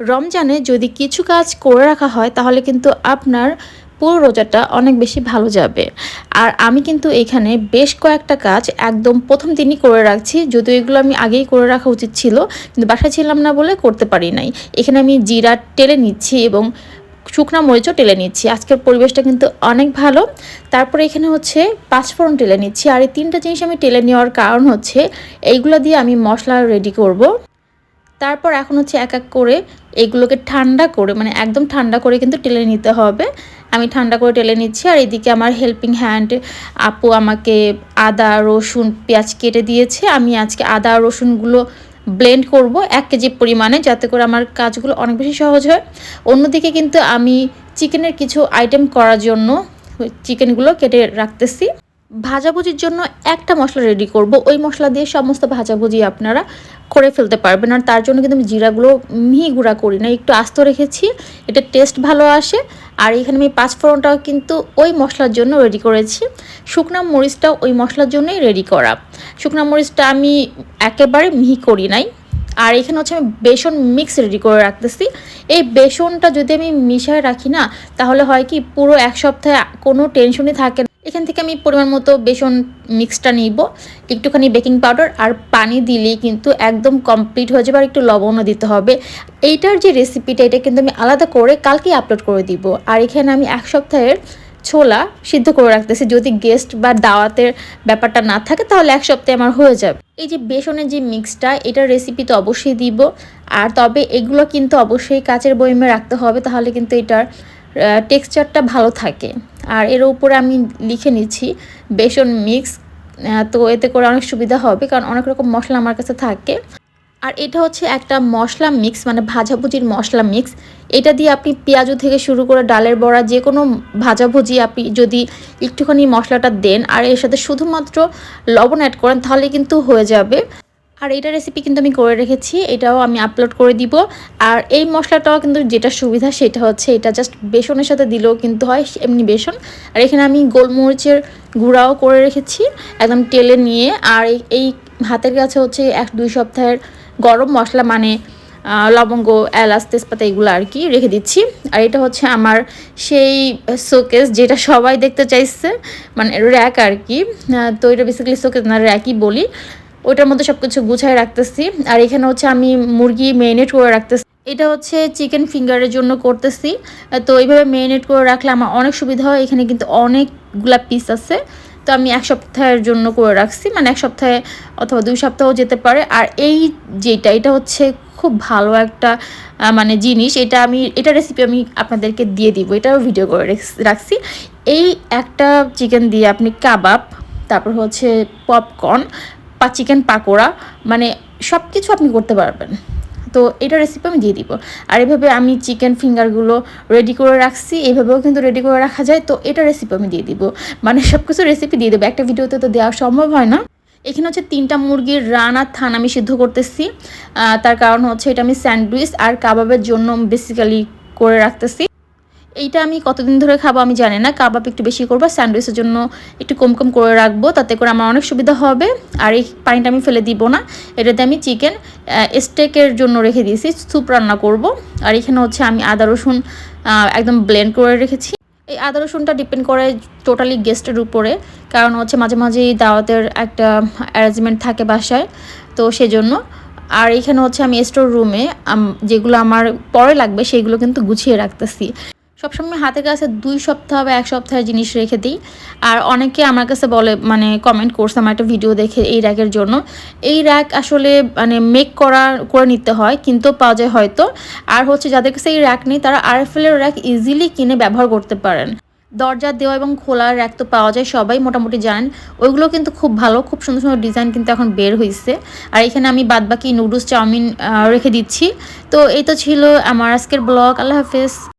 রমজানে যদি কিছু কাজ করে রাখা হয়, তাহলে কিন্তু আপনার পুরো রোজাটা অনেক বেশি ভালো যাবে। আর আমি কিন্তু এখানে বেশ কয়েকটা কাজ একদম প্রথম দিনই করে রাখছি, যদিও এগুলো আমি আগেই করে রাখা উচিত ছিল, কিন্তু বাসায় ছিলাম না বলে করতে পারি নাই। এখানে আমি জিরা টেলে নিচ্ছি এবং শুকনা মরিচও টেলে নিচ্ছি। আজকের পরিবেশটা কিন্তু অনেক ভালো। তারপরে এখানে হচ্ছে পাঁচফোড়ন টেলে নিচ্ছি। আর এই তিনটা জিনিস আমি টেলে নেওয়ার কারণ হচ্ছে, এইগুলো দিয়ে আমি মশলা রেডি করব। তারপর এখন হচ্ছে এক এক করে এগুলোকে ঠান্ডা করে মানে একদম ঠান্ডা করে কিন্তু টেলে নিতে হবে। আমি ঠান্ডা করে টেলে নিচ্ছি আর এদিকে আমার হেল্পিং হ্যান্ড আপু আমাকে আদা, রসুন, পেঁয়াজ কেটে দিয়েছে। আমি আজকে আদা রসুনগুলো ব্লেন্ড করব এক কেজি পরিমাণে যাতে করে আমার কাজগুলো অনেক বেশি সহজ হয়। অন্যদিকে কিন্তু আমি চিকেনের কিছু আইটেম করার জন্য চিকেনগুলো কেটে রাখতেছি। ভাজাভুজির জন্য একটা মশলা রেডি করব। ওই মশলা দিয়ে সমস্ত ভাজাভুজি আপনারা করে ফেলতে পারবেন। আর তার জন্য কিন্তু আমি জিরাগুলো মিহি গুঁড়া করি না একটু আস্ত রেখেছি। এটা টেস্ট ভালো আসে। আর এখানে আমি পাঁচফোড়নটাও কিন্তু ওই মশলার জন্য রেডি করেছি। শুকনা মরিচটাও ওই মশলার জন্যই রেডি করা। শুকনা মরিচটা আমি একেবারে মিহি করি নাই। আর এখানে হচ্ছে আমি বেসন মিক্স রেডি করে রাখতেছি। এই বেসনটা যদি আমি মিশায় রাখি না, তাহলে হয় কি পুরো এক সপ্তাহে কোনো টেনশনই থাকে না। এখান থেকে আমি পরিমাণ মতো বেসন মিক্সটা নিব, একটুখানি বেকিং পাউডার আর পানি দিলেই কিন্তু একদম কমপ্লিট হয়ে যাবে আর একটু লবণও দিতে হবে। এইটার যে রেসিপিটা এটা কিন্তু আমি আলাদা করে কালকেই আপলোড করে দিব। আর এখানে আমি এক সপ্তাহের ছোলা সিদ্ধ করে রাখতেছি। যদি গেস্ট বা দাওয়াতের ব্যাপারটা না থাকে, তাহলে এক সপ্তাহে আমার হয়ে যাবে। এই যে বেসনের যে মিক্সটা এটার রেসিপি তো অবশ্যই দিব। আর তবে এগুলো কিন্তু অবশ্যই কাচের বইমে রাখতে হবে, তাহলে কিন্তু এটার টেক্সচারটা ভালো থাকে। আর এর উপরে আমি লিখে নিচ্ছি বেসন মিক্স তো এতে করে অনেক সুবিধা হবে কারণ অনেক রকম মশলা আমার কাছে থাকে। আর এটা হচ্ছে একটা মশলা মিক্স মানে ভাজাভুজির মশলা মিক্স। এটা দিয়ে আপনি পেঁয়াজু থেকে শুরু করে ডালের বড়া যে কোনো ভাজাভুজি আপনি যদি একটুখানি মশলাটা দেন, আর এর সাথে শুধুমাত্র লবণ অ্যাড করেন, তাহলে কিন্তু হয়ে যাবে। আর এটা রেসিপি কিন্তু আমি করে রেখেছি, এটাও আমি আপলোড করে দিব। আর এই মশলাটাও কিন্তু যেটা সুবিধা সেটা হচ্ছে এটা জাস্ট বেসনের সাথে দিলেও কিন্তু হয়, এমনি বেসন। আর এখানে আমি গোলমরিচের গুঁড়াও করে রেখেছি, একদম তেলে নিয়ে। আর এই হাতের কাছে হচ্ছে এক দুই সপ্তাহের গরম মশলা মানে লবঙ্গ, এলাচ, তেজপাতা এগুলো আর কি রেখে দিচ্ছি। আর এটা হচ্ছে আমার সেই শোকেস যেটা সবাই দেখতে চাইছে মানে র্যাক আর কি। তো এটা বেসিক্যালি শোকেস না র্যাকই বলি। ওইটার মধ্যে সব কিছু গুছায় রাখতেছি। আর এখানে হচ্ছে আমি মুরগি মেরিনেট করে রাখতেছি। এটা হচ্ছে চিকেন ফিঙ্গারের জন্য করতেছি। তো এইভাবে মেরিনেট করে রাখলে আমার অনেক সুবিধা হয়। এখানে কিন্তু অনেকগুলা পিস আছে। তো আমি এক সপ্তাহের জন্য করে রাখছি। মানে এক সপ্তাহে অথবা দুই সপ্তাহও যেতে পারে। আর এই যেটা, এটা হচ্ছে খুব ভালো একটা মানে জিনিস। এটা আমি, এটা রেসিপি আমি আপনাদেরকে দিয়ে দিব। এটাও ভিডিও করে রাখছি এই একটা চিকেন দিয়ে আপনি কাবাব, তারপর হচ্ছে পপকর্ন বা চিকেন পাকোড়া মানে সব কিছু আপনি করতে পারবেন। তো এটা রেসিপি আমি দিয়ে দিব। আর এভাবে আমি চিকেন ফিঙ্গারগুলো রেডি করে রাখছি এইভাবেও কিন্তু রেডি করে রাখা যায়। তো এটা রেসিপি আমি দিয়ে দিব। মানে সব কিছু রেসিপি দিয়ে দেবো। একটা ভিডিওতে তো দেওয়া সম্ভব হয় না। এখানে হচ্ছে তিনটা মুরগির রান আর থান আমি সিদ্ধ করতেছি। তার কারণ হচ্ছে এটা আমি স্যান্ডউইচ আর কাবাবের জন্য বেসিক্যালি করে রাখতেছি। এইটা আমি কতদিন ধরে খাব আমি জানি না। কাবাব একটু বেশি করব স্যান্ডউইচের জন্য একটু কম কম করে রাখব, তাতে করে আমার অনেক সুবিধা হবে। আর এই পানিটা আমি ফেলে দিব না। এটাতে আমি চিকেন স্টেকের জন্য রেখে দিয়েছি, স্যুপ রান্না করব। আর এখানে হচ্ছে আমি আদা, রসুন একদম ব্লেন্ড করে রেখেছি। এই আদা, রসুনটা ডিপেন্ড করে টোটালি গেস্টের উপরে। কারণ হচ্ছে মাঝে মাঝেই দাওয়াতের একটা অ্যারেঞ্জমেন্ট থাকে বাসায়, তো সেজন্য। আর এখানে হচ্ছে আমি স্টোর রুমে যেগুলো আমার পরে লাগবে, সেগুলো কিন্তু গুছিয়ে রাখতেছি। সবসময় হাতের কাছে দুই সপ্তাহ বা এক সপ্তাহের জিনিস রেখে দিই। আর অনেকে আমার কাছে বলে মানে কমেন্ট করছে আমার একটা ভিডিও দেখে এই র্যাকের জন্য। এই র্যাক আসলে মানে মেক করা, করে নিতে হয়, কিন্তু পাওয়া যায় হয়তো। আর হচ্ছে যাদের কাছে এই র্যাক নেই, তারা আরএফএলের র্যাক ইজিলি কিনে ব্যবহার করতে পারেন। দরজা, দেওয়া এবং খোলা র্যাক তো পাওয়া যায়, সবাই মোটামুটি জানেন। ওইগুলো কিন্তু খুব ভালো, খুব সুন্দর সুন্দর ডিজাইন কিন্তু এখন বের হয়েছে আর এখানে আমি বাদবাকি নুডলস চাউমিন রেখে দিচ্ছি। তো এই তো ছিল আমার আজকের ব্লগ আল্লাহ হাফেজ।